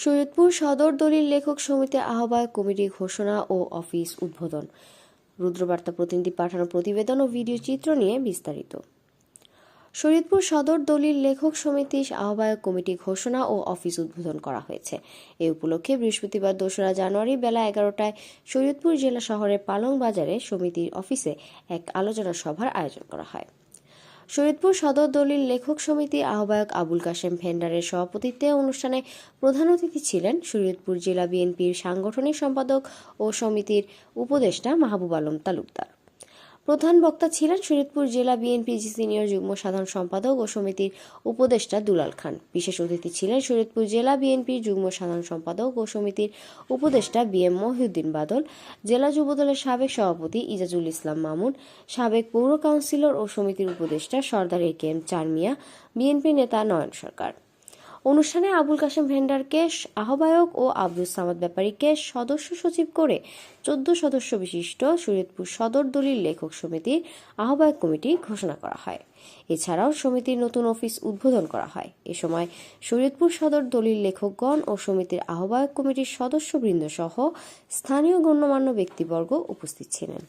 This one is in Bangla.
সৈয়দপুর সদর দলিল লেখক সমিতি আহ্বায়ক কমিটি ঘোষণা ও অফিস উদ্বোধন। রুদ্রবার্তা প্রতিনিধি পাঠানো প্রতিবেদন ও ভিডিও চিত্র নিয়ে বিস্তারিত। শরীয়তপুর সদর দলিল লেখক সমিতির আহ্বায়ক কমিটি ঘোষণা ও অফিস উদ্বোধন করা হয়েছে। এ উপলক্ষে বৃহস্পতিবার দোসরা জানুয়ারি বেলা এগারোটায় শরীয়তপুর জেলা শহরের পালং বাজারে সমিতির অফিসে এক আলোচনা সভার আয়োজন করা হয়। শরীয়তপুর সদর দলিল লেখক সমিতি আহ্বায়ক আবুল কাশেম ভেন্ডারের সভাপতিত্বে অনুষ্ঠানে প্রধান অতিথি ছিলেন শরীয়তপুর জেলা বিএনপির সাংগঠনিক সম্পাদক ও সমিতির উপদেষ্টা মাহবুব আলম তালুকদার। প্রধান বক্তা ছিলেন শরীয়তপুর জেলা বিএনপি সিনিয়র যুগ্ম সাধারণ সম্পাদক ও সমিতির উপদেষ্টা দুলাল খান। বিশেষ অতিথি ছিলেন শরীয়তপুর জেলা বিএনপির যুগ্ম সাধারণ সম্পাদক ও সমিতির উপদেষ্টা বি এম মহিউদ্দিন বাদল, জেলা যুবদলের সাবেক সভাপতি ইজাজুল ইসলাম মামুন, সাবেক পৌর কাউন্সিলর ও সমিতির উপদেষ্টা সর্দার এ কে এম চারমিয়া, বিএনপি নেতা নয়ন সরকার। অনুষ্ঠানে আবুল কাশেম ভেন্ডারকে আহ্বায়ক ও আব্দুল সামাদ ব্যাপারীকে সদস্য সচিব করে চোদ্দ সদস্য বিশিষ্ট শরীয়তপুর সদর দলিল লেখক সমিতির আহ্বায়ক কমিটি ঘোষণা করা হয়। এছাড়াও সমিতির নতুন অফিস উদ্বোধন করা হয়। এ সময় শরীয়তপুর সদর দলিল লেখকগণ ও সমিতির আহ্বায়ক কমিটির সদস্যবৃন্দ সহ স্থানীয় গণ্যমান্য ব্যক্তিবর্গ উপস্থিত ছিলেন।